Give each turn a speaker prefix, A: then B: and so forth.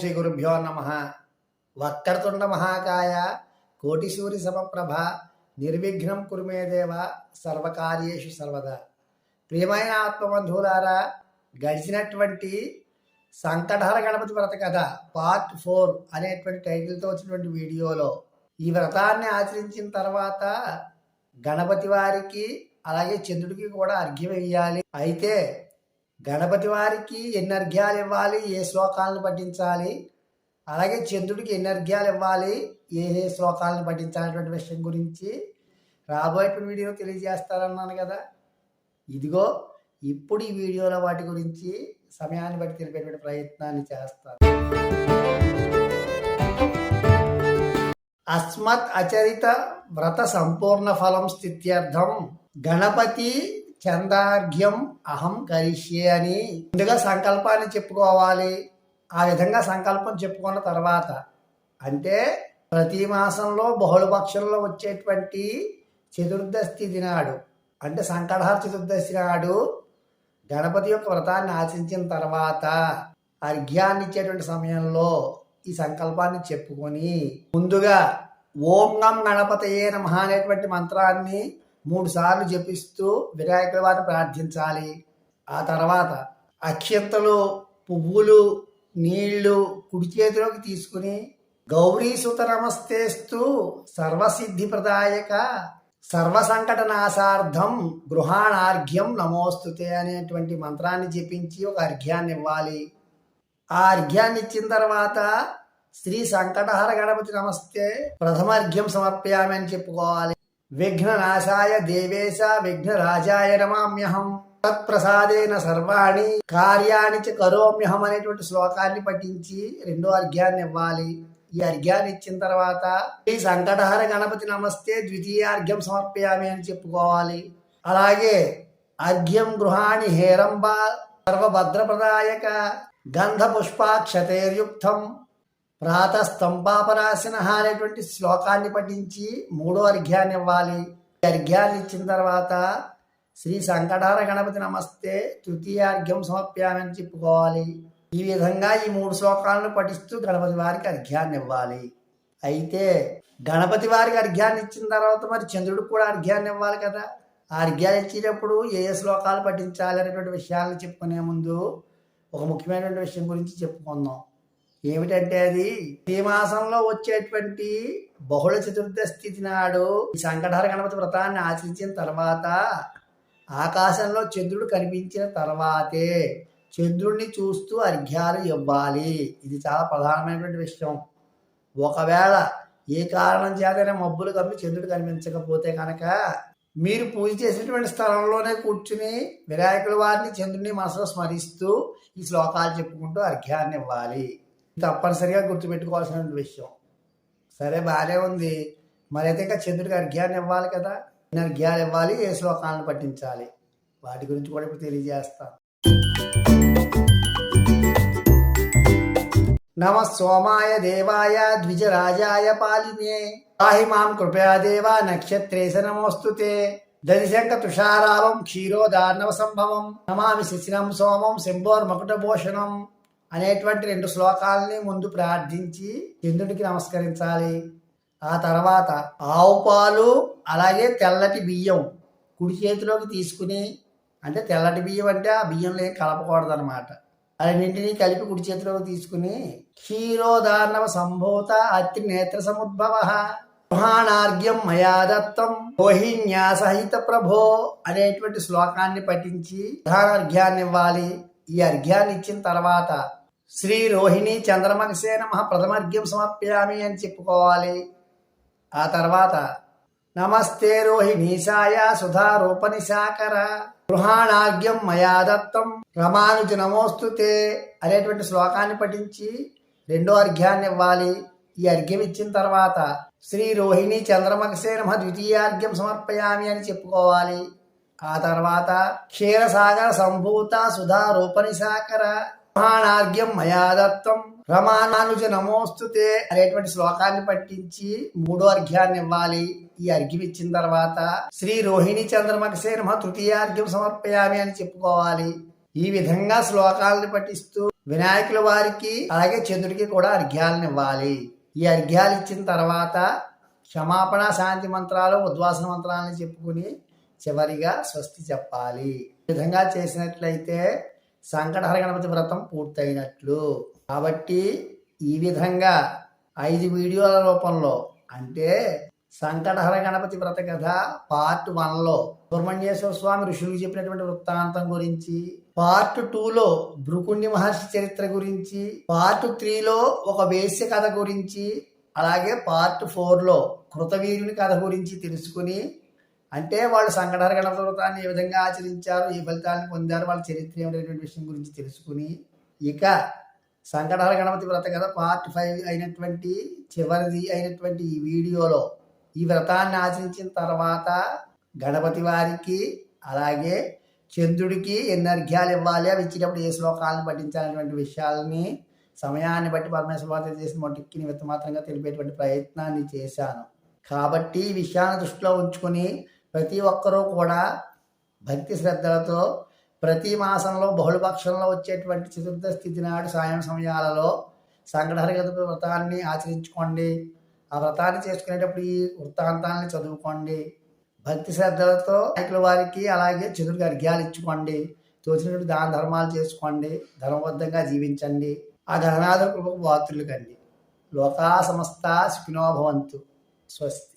A: శ్రీ గురుభ్యో నమ. వక్రతుండ మహాకాయ కోటిసూరి సమప్రభ నిర్విఘ్నం కురుమే దేవ సర్వకార్యేషు సర్వదా. ప్రియమైన ఆత్మబంధువులారా గడిచినటువంటి సంకటహర గణపతి వ్రత కథ పార్ట్ ఫోర్ అనేటువంటి టైటిల్తో వచ్చినటువంటి వీడియోలో ఈ వ్రతాన్ని ఆచరించిన తర్వాత గణపతి వారికి అలాగే చంద్రుడికి కూడా అర్ఘ్యం వేయాలి అయితే గణపతి వారికి ఎన్ని అర్ఘ్యాలు ఇవ్వాలి ఏ శ్లోకాలను పఠించాలి అలాగే చంద్రుడికి ఎన్ని అర్ఘ్యాలు ఇవ్వాలి ఏ ఏ శ్లోకాలను పఠించాలనేటువంటి విషయం గురించి రాబోయే వీడియో తెలియజేస్తారన్నాను కదా. ఇదిగో ఇప్పుడు ఈ వీడియోలో వాటి గురించి సమయాన్ని బట్టి తెలిపేటువంటి ప్రయత్నాన్ని చేస్తాను. అస్మత్ అచరిత వ్రత సంపూర్ణ ఫలం స్థిత్యర్థం. గణపతి చందార్ఘ్యం అహం కరిష్యే అని. ముందుగా సంకల్పాన్ని చెప్పుకోవాలి. ఆ విధంగా సంకల్పం చెప్పుకున్న తర్వాత అంటే ప్రతి మాసంలో బహుళపక్షంలో వచ్చేటువంటి చతుర్దశి దినాడు అంటే సంకటహార చతుర్దశి నాడు గణపతి యొక్క వ్రతాన్ని ఆశించిన తర్వాత అర్ఘ్యాన్ని ఇచ్చేటువంటి సమయంలో ఈ సంకల్పాన్ని చెప్పుకొని ముందుగా ఓం గం గణపతయే నమ అనేటువంటి మంత్రాన్ని మూడు సార్లు జపిస్తూ వినాయకుల వారిని ప్రార్థించాలి. ఆ తర్వాత అక్షంతలు పువ్వులు నీళ్ళు కుడి చేతిలోకి తీసుకుని గౌరీ సుత నమస్తేస్తూ సర్వసిద్ధి ప్రదాయక సర్వ సంకట నాశార్థం గృహాణార్ఘ్యం నమోస్తుతే అనేటువంటి మంత్రాన్ని జపించి ఒక అర్ఘ్యాన్ని ఇవ్వాలి. ఆ అర్ఘ్యాన్ని ఇచ్చిన తర్వాత శ్రీ సంకటహర గణపతి నమస్తే ప్రథమార్ఘ్యం సమర్పయామని చెప్పుకోవాలి. విఘ్ననాశాయ దేవేశ విఘ్నరాజాయ నమామ్యహం. తత్ప్రసాదేన సర్వాణి కార్యాణి చ కరోమ్యహం అనేటువంటి శ్లోకాన్ని పఠించి రెండో అర్ఘ్యాన్ని ఇవ్వాలి. ఈ అర్ఘ్యాన్ని ఇచ్చిన తర్వాత ఈ సంకటహర గణపతి నమస్తే ద్వితీయార్ఘ్యం సమర్పయామి అని చెప్పుకోవాలి. అలాగే అర్ఘ్యం గృహాణి హేరంబ సర్వభద్రప్రదాయక గంధ పుష్పాక్షతేర్యుక్తం ప్రాతస్తంపాపనాశన అనేటువంటి శ్లోకాన్ని పఠించి మూడో అర్ఘ్యాన్ని ఇవ్వాలి. అర్ఘ్యాన్ని ఇచ్చిన తర్వాత శ్రీ సంకటార గణపతి నమస్తే తృతీయార్ఘ్యం సమర్ప్యామని చెప్పుకోవాలి. ఈ విధంగా ఈ మూడు శ్లోకాలను పఠిస్తూ గణపతి వారికి అర్ఘ్యాన్ని ఇవ్వాలి. అయితే గణపతి వారికి అర్ఘ్యాన్ని ఇచ్చిన తర్వాత మరి చంద్రుడికి కూడా అర్ఘ్యాన్ని ఇవ్వాలి కదా. ఆ అర్ఘ్యాలు ఇచ్చేటప్పుడు ఏ ఏ శ్లోకాలు పఠించాలి అనేటువంటి విషయాలను చెప్పుకునే ముందు ఒక ముఖ్యమైనటువంటి విషయం గురించి చెప్పుకుందాం. ఏమిటంటే అది? ఈ మాసంలో వచ్చేటువంటి బహుళ చతుర్థ స్థితి నాడు ఈ సంకటహర గణపతి వ్రతాన్ని ఆచరించిన తర్వాత ఆకాశంలో చంద్రుడు కనిపించిన తర్వాతే చంద్రుడిని చూస్తూ అర్ఘ్యాలు ఇవ్వాలి. ఇది చాలా ప్రధానమైనటువంటి విషయం. ఒకవేళ ఏ కారణం చేతనే మబ్బులు కమ్మి చంద్రుడు కనిపించకపోతే కనుక మీరు పూజ చేసినటువంటి స్థలంలోనే కూర్చుని వినాయకుల వారిని చంద్రుని మనసులో స్మరిస్తూ ఈ శ్లోకాలు చెప్పుకుంటూ అర్ఘ్యాన్ని ఇవ్వాలి. తప్పనిసరిగా గుర్తుపెట్టుకోవాల్సిన విషయం. సరే బాగానే ఉంది. మరి అయితే ఇంకా చంద్రుడికి అర్ఘ్యాన్ని ఇవ్వాలి కదా? నేను అర్ఘ్యాలు ఇవ్వాలి ఏ శ్లోకాలను పఠించాలి? వాటి గురించి కూడా ఇప్పుడు తెలియజేస్తాను. నమ సోమాయ దేవాయ ద్విజరాజాయ పాలినే పాహి మాం కృపయా దేవ నక్షత్రేశ నమోస్తుతే దదిశంక తుషారావం క్షీరోదార్ణవ సంభవం. నమామి శిశిరం సోమం శంభోర్మకుటభూషణం. అనేటువంటి రెండు శ్లోకాలని ముందు ప్రార్థించి చంద్రుడికి నమస్కరించాలి. ఆ తర్వాత ఆవు పాలు అలాగే తెల్లటి బియ్యం కుడి చేతిలోకి తీసుకుని అంటే తెల్లటి బియ్యం అంటే ఆ బియ్యంలో ఏం కలపకూడదు అనమాట రెండింటినీ కలిపి కుడి చేతిలోకి తీసుకుని క్షీరోదార్ణవ సంభూత అతి నేత్ర సముద్భవ గృహాణార్ఘ్యం మయా దత్తం రోహిణ్యా సహిత ప్రభో అనేటువంటి శ్లోకాన్ని పఠించి ప్రధానార్ఘ్యాన్ని ఇవ్వాలి ఈ అర్ఘ్యాన్ని ఇచ్చిన తర్వాత శ్రీ రోహిణి చంద్రమనసే నమ ప్రథమార్ఘ్యం సమర్పయామి అని చెప్పుకోవాలి. ఆ తర్వాత నమస్తే రోహిణీశాయ సుధా రూపనిశాకర గృహాణాగ్యం మయా దత్తం రమానుజ నమోస్తుతే అనేటువంటి శ్లోకాన్ని పఠించి రెండో అర్ఘ్యాన్ని ఇవ్వాలి. ఈ అర్ఘ్యం ఇచ్చిన తర్వాత శ్రీ రోహిణి చంద్రమకసే నమ ద్వితీయార్ఘ్యం సమర్పయామి అని చెప్పుకోవాలి. ఆ తర్వాత క్షీరసాగర సంభూత సుధా రూపనిశాకర మహానార్ఘ్యం మయా దత్తం. రమానానుజ నమోస్తుతే అనేటువంటి శ్లోకాన్ని పట్టించి మూడో అర్ఘ్యాన్ని ఇవ్వాలి. ఈ అర్ఘ్యం ఇచ్చిన తర్వాత శ్రీ రోహిణి చంద్రమకసే నమ తృతీయార్ఘ్యం సమర్పయామి అని చెప్పుకోవాలి. ఈ విధంగా శ్లోకాలను పఠిస్తూ వినాయకుల వారికి అలాగే చంద్రుడికి కూడా అర్ఘ్యాలను ఇవ్వాలి. ఈ అర్ఘ్యాలు ఇచ్చిన తర్వాత క్షమాపణ శాంతి మంత్రాలు ఉద్వాసన మంత్రాలను చెప్పుకుని చివరిగా స్వస్తి చెప్పాలి. ఈ విధంగా చేసినట్లయితే సంకటహర గణపతి వ్రతం పూర్తయినట్లు. కాబట్టి ఈ విధంగా ఐదు వీడియోల రూపంలో అంటే సంకటహర గణపతి వ్రత కథ పార్ట్ వన్లో సుబ్రహ్మణ్యేశ్వర స్వామి ఋషులు చెప్పినటువంటి వృత్తాంతం గురించి పార్ట్ టూలో భృకుండి మహర్షి చరిత్ర గురించి పార్ట్ త్రీలో ఒక వేశ్య కథ గురించి అలాగే పార్ట్ ఫోర్లో కృతవీరుని కథ గురించి తెలుసుకుని అంటే వాళ్ళు సంఘటన గణపతి వ్రతాన్ని ఏ విధంగా ఆచరించారు ఏ ఫలితాన్ని పొందారు వాళ్ళ చరిత్ర ఏమిటనేటువంటి విషయం గురించి తెలుసుకుని ఇక సంఘటన గణపతి వ్రత కథ పార్ట్ ఫైవ్ అయినటువంటి చివరిది అయినటువంటి ఈ వీడియోలో ఈ వ్రతాన్ని ఆచరించిన తర్వాత గణపతి వారికి అలాగే చంద్రుడికి ఎన్ని అర్ఘ్యాలు ఇవ్వాలి అవి ఇచ్చేటప్పుడు ఏ శ్లోకాలను పఠించాలనేటువంటి విషయాలని సమయాన్ని బట్టి పరమేశ్వర బాధ్యత చేసిన మొట్టికి నిమిత్త మాత్రంగా తెలిపేటువంటి ప్రయత్నాన్ని చేశాను. కాబట్టి ఈ విషయాన్ని దృష్టిలో ఉంచుకొని ప్రతి ఒక్కరూ కూడా భక్తి శ్రద్ధలతో ప్రతి మాసంలో బహుళపక్షంలో వచ్చేటువంటి చతుర్థ స్థితి నాడు సాయం సమయాలలో సంకటహరగత వ్రతాన్ని ఆచరించుకోండి. ఆ వ్రతాన్ని చేసుకునేటప్పుడు ఈ వృత్తాంతాన్ని చదువుకోండి. భక్తి శ్రద్ధలతో నాయకుల వారికి అలాగే చతుర్థి అర్ఘ్యాలు ఇచ్చుకోండి. తోచినటువంటి దాన ధర్మాలు చేసుకోండి. ధర్మబద్ధంగా జీవించండి. ఆ ధర్మాధుల కృపకు బాతులు కండి లోకా సమస్త సుఖినోభవంతు స్వస్తి.